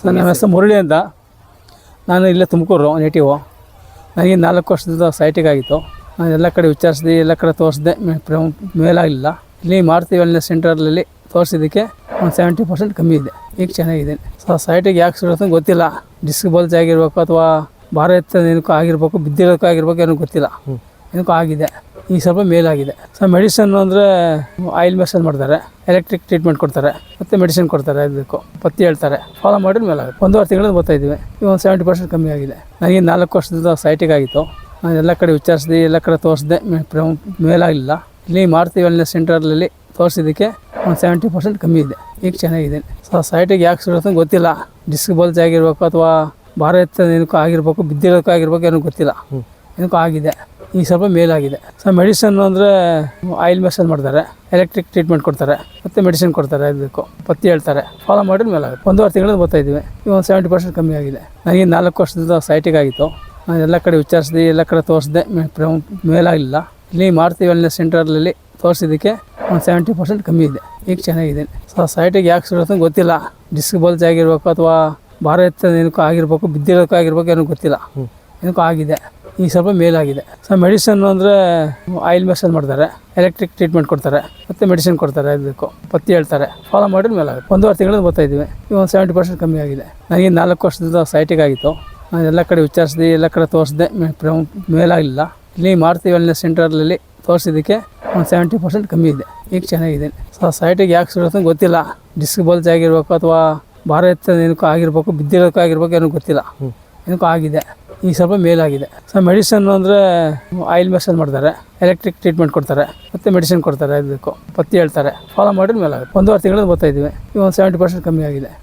Sir ನನ್ನ ಹೆಸರು ಮುರಳಿ ಅಂತ. ನಾನು ಇಲ್ಲೇ ತುಮಕೂರು ನೇಟಿವು ನನಗೆ ನಾಲ್ಕು ವರ್ಷದ ಸೈಟಿಗಾಗಿತ್ತು ನಾನು ಎಲ್ಲ ಕಡೆ ವಿಚಾರಿಸಿದೆ ಎಲ್ಲ ಕಡೆ ತೋರಿಸಿದೆ. ಮೇಲಾಗಲಿಲ್ಲ ಇಲ್ಲಿ ಮಾರುತಿ ವೆಲ್ನೆಸ್ ಸೆಂಟರಲ್ಲಿ ತೋರಿಸಿದ್ದಕ್ಕೆ ಒಂದು ಸೆವೆಂಟಿ ಪರ್ಸೆಂಟ್ ಕಮ್ಮಿ ಇದೆ. ಈಗ ಚೆನ್ನಾಗಿದೆ. ಸೊ ಸೈಟಿಗೆ ಯಾಕೆ ಸುಡುತ್ತೆ ಅಂತ ಗೊತ್ತಿಲ್ಲ. ಡಿಸ್ಕ್ ಬಲ್ಜ್ ಆಗಿರ್ಬೇಕು ಅಥವಾ ಭಾರ ಏನಕ್ಕೂ ಆಗಿರ್ಬೇಕು ಬಿದ್ದಿರೋಕ್ಕೂ ಆಗಿರ್ಬೇಕು ಏನೂ ಗೊತ್ತಿಲ್ಲ. ಏನಕ್ಕೂ ಆಗಿದೆ. ಈಗ ಸ್ವಲ್ಪ ಮೇಲಾಗಿದೆ. ಸೊ ಮೆಡಿಸನ್ ಅಂದರೆ ಆಯಿಲ್ ಮೆಸೇಜ್ ಮಾಡ್ತಾರೆ. ಎಲೆಕ್ಟ್ರಿಕ್ ಟ್ರೀಟ್ಮೆಂಟ್ ಕೊಡ್ತಾರೆ. ಮತ್ತು ಮೆಡಿಸಿನ್ ಕೊಡ್ತಾರೆ ಅದಕ್ಕೂ ಪತ್ತಿ ಹೇಳ್ತಾರೆ. ಫಾಲೋ ಮಾಡಿದ್ರೆ ಮೇಲಾಗುತ್ತೆ. ಒಂದೂವರೆ ತಿಂಗಳಿಂದ ಬರ್ತಾ ಇದ್ದೀವಿ. ಈಗ ಒಂದು ಸೆವೆಂಟಿ ಪರ್ಸೆಂಟ್ ಕಮ್ಮಿ ಆಗಿದೆ. ನನಗೆ ನಾಲ್ಕು ವರ್ಷದಿಂದ ಸೈಟಿಗೆ ಆಗಿತ್ತು. ನಾನು ಎಲ್ಲ ಕಡೆ ವಿಚಾರಿಸಿದೆ ಎಲ್ಲ ಕಡೆ ತೋರಿಸಿದೆ ಮೇಲಾಗಲಿಲ್ಲ ಇಲ್ಲಿ ಮಾರುತಿ ವೆಲ್ನೆಸ್ ಸೆಂಟರ್ನಲ್ಲಿ ತೋರಿಸಿದ್ದಕ್ಕೆ ಒಂದು ಸೆವೆಂಟಿ ಪರ್ಸೆಂಟ್ ಕಮ್ಮಿ ಇದೆ. ಈಗ ಚೆನ್ನಾಗಿದೆ. ಸೊ ಸೈಟಿಗೆ ಯಾಕೆ ಸುಡುತ್ತೆ ಗೊತ್ತಿಲ್ಲ. ಡಿಸ್ಕ್ ಬಲ್ಜ್ ಆಗಿರ್ಬೇಕು ಅಥವಾ ಭಾರ ಎತ್ತ ಏನಕ್ಕೂ ಆಗಿರ್ಬೇಕು ಬಿದ್ದಿರೋದಕ್ಕೂ ಆಗಿರ್ಬೇಕು ಏನೋ ಗೊತ್ತಿಲ್ಲ. ಏನಕ್ಕೂ ಆಗಿದೆ. ಈಗ ಸ್ವಲ್ಪ ಮೇಲಾಗಿದೆ. ಸೊ ಮೆಡಿಸನ್ ಅಂದರೆ ಆಯಿಲ್ ಮೆಸೇಜ್ ಮಾಡ್ತಾರೆ ಎಲೆಕ್ಟ್ರಿಕ್ ಟ್ರೀಟ್ಮೆಂಟ್ ಕೊಡ್ತಾರೆ ಮತ್ತು ಮೆಡಿಸಿನ್ ಕೊಡ್ತಾರೆ ಇದಕ್ಕೂ. ಪತ್ತಿ ಹೇಳ್ತಾರೆ. ಫಾಲೋ ಮಾಡಿದ್ರೆ ಮೇಲಾಗುತ್ತೆ. ಒಂದೂವರೆ ತಿಂಗಳಲ್ಲಿ ಬರ್ತಾ ಇದ್ದೀವಿ. ಈಗ ಒಂದು ಸೆವೆಂಟಿ ಪರ್ಸೆಂಟ್ ಕಮ್ಮಿ ಆಗಿದೆ. ನನಗೆ ನಾಲ್ಕು ವರ್ಷದಿಂದ ಸೈಟಿಗಾಗಿತ್ತು ನಾನು ಎಲ್ಲ ಕಡೆ ವಿಚಾರಿಸಿದೆ ಎಲ್ಲ ಕಡೆ ತೋರಿಸಿದೆ ಮೇಲಾಗಲಿಲ್ಲ. ಇಲ್ಲಿ ಮಾರುತಿ ವೆಲ್ನೆಸ್ ಸೆಂಟರ್ನಲ್ಲಿ ತೋರಿಸಿದ್ದಕ್ಕೆ ಒಂದು ಸೆವೆಂಟಿ ಪರ್ಸೆಂಟ್ ಕಮ್ಮಿ ಇದೆ. ಈಗ ಚೆನ್ನಾಗಿದೆ. ಸೊ ಸೈಟಿಗೆ ಯಾಕೆ ಸುಡುತ್ತೆ ಗೊತ್ತಿಲ್ಲ. ಡಿಸ್ಕ್ ಬಲ್ಜ್ ಆಗಿರ್ಬೇಕು ಅಥವಾ ಭಾರ ಎತ್ತ ಏನಕ್ಕೂ ಆಗಿರ್ಬೇಕು ಬಿದ್ದಿರೋಕ್ಕೂ ಆಗಿರ್ಬೇಕು ಏನೂ ಗೊತ್ತಿಲ್ಲ. ಏನಕ್ಕೂ ಆಗಿದೆ. ಈಗ ಸ್ವಲ್ಪ ಮೇಲಾಗಿದೆ. ಸೊ ಮೆಡಿಸನ್ ಅಂದರೆ ಆಯಿಲ್ ಮೆಸೇಜ್ ಮಾಡ್ತಾರೆ ಎಲೆಕ್ಟ್ರಿಕ್ ಟ್ರೀಟ್ಮೆಂಟ್ ಕೊಡ್ತಾರೆ ಮತ್ತು ಮೆಡಿಸಿನ್ ಕೊಡ್ತಾರೆ ಇದಕ್ಕೆ. ಪತ್ತಿ ಹೇಳ್ತಾರೆ. ಫಾಲೋ ಮಾಡಿದ್ರೆ ಮೇಲಾಗುತ್ತೆ. ಒಂದೂವರೆ ತಿಂಗಳಿಂದ ಬರ್ತಾ ಇದ್ದೀವಿ. ಈಗ ಒಂದು ಸೆವೆಂಟಿ ಪರ್ಸೆಂಟ್ ಕಮ್ಮಿ ಆಗಿದೆ. ನನಗೆ ನಾಲ್ಕು ವರ್ಷದ ಸೈಟಿಗಾಗಿತ್ತು ನಾನು ಎಲ್ಲ ಕಡೆ ವಿಚಾರಿಸಿದೆ ಎಲ್ಲ ಕಡೆ ತೋರಿಸಿದೆ ಮೇಲಾಗಲಿಲ್ಲ ಇಲ್ಲಿ ಮಾರುತಿ ವೆಲ್ನೆಸ್ ಸೆಂಟರ್ನಲ್ಲಿ ತೋರಿಸಿದ್ದಕ್ಕೆ ಒಂದು ಸೆವೆಂಟಿ ಪರ್ಸೆಂಟ್ ಕಮ್ಮಿ ಇದೆ. ಈಗ ಚೆನ್ನಾಗಿದೆ. ಸೊ ಸೈಟಿಗೆ ಯಾಕೆ ಸುಡುತ್ತೆ ಅಂತ ಗೊತ್ತಿಲ್ಲ. ಡಿಸ್ಕ್ ಬಲ್ಜ್ ಆಗಿರ್ಬೇಕು ಅಥವಾ ಭಾರ ಎತ್ತ ಏನಕ್ಕೂ ಆಗಿರ್ಬೇಕು ಬಿದ್ದಿರೋಕ್ಕೂ ಆಗಿರ್ಬೇಕು ಏನೋ ಗೊತ್ತಿಲ್ಲ. ಏನಕ್ಕೂ ಆಗಿದೆ. ಈಗ ಸ್ವಲ್ಪ ಮೇಲಾಗಿದೆ. ಸೊ ಮೆಡಿಸನ್ ಅಂದರೆ ಆಯಿಲ್ ಮೆಸೇಜ್ ಮಾಡ್ತಾರೆ ಎಲೆಕ್ಟ್ರಿಕ್ ಟ್ರೀಟ್ಮೆಂಟ್ ಕೊಡ್ತಾರೆ, ಮತ್ತು ಮೆಡಿಸಿನ್ ಕೊಡ್ತಾರೆ ಅದಕ್ಕೂ ಪತ್ತಿ ಹೇಳ್ತಾರೆ. ಫಾಲೋ ಮಾಡಿದ್ರೆ ಮೇಲಾಗುತ್ತೆ ಒಂದೂವರೆ ತಿಂಗಳಲ್ಲಿ ಬರ್ತಾ ಇದ್ದೀವಿ. ಈಗ ಒಂದು ಸೆವೆಂಟಿ ಪರ್ಸೆಂಟ್ ಕಮ್ಮಿ ಆಗಿದೆ.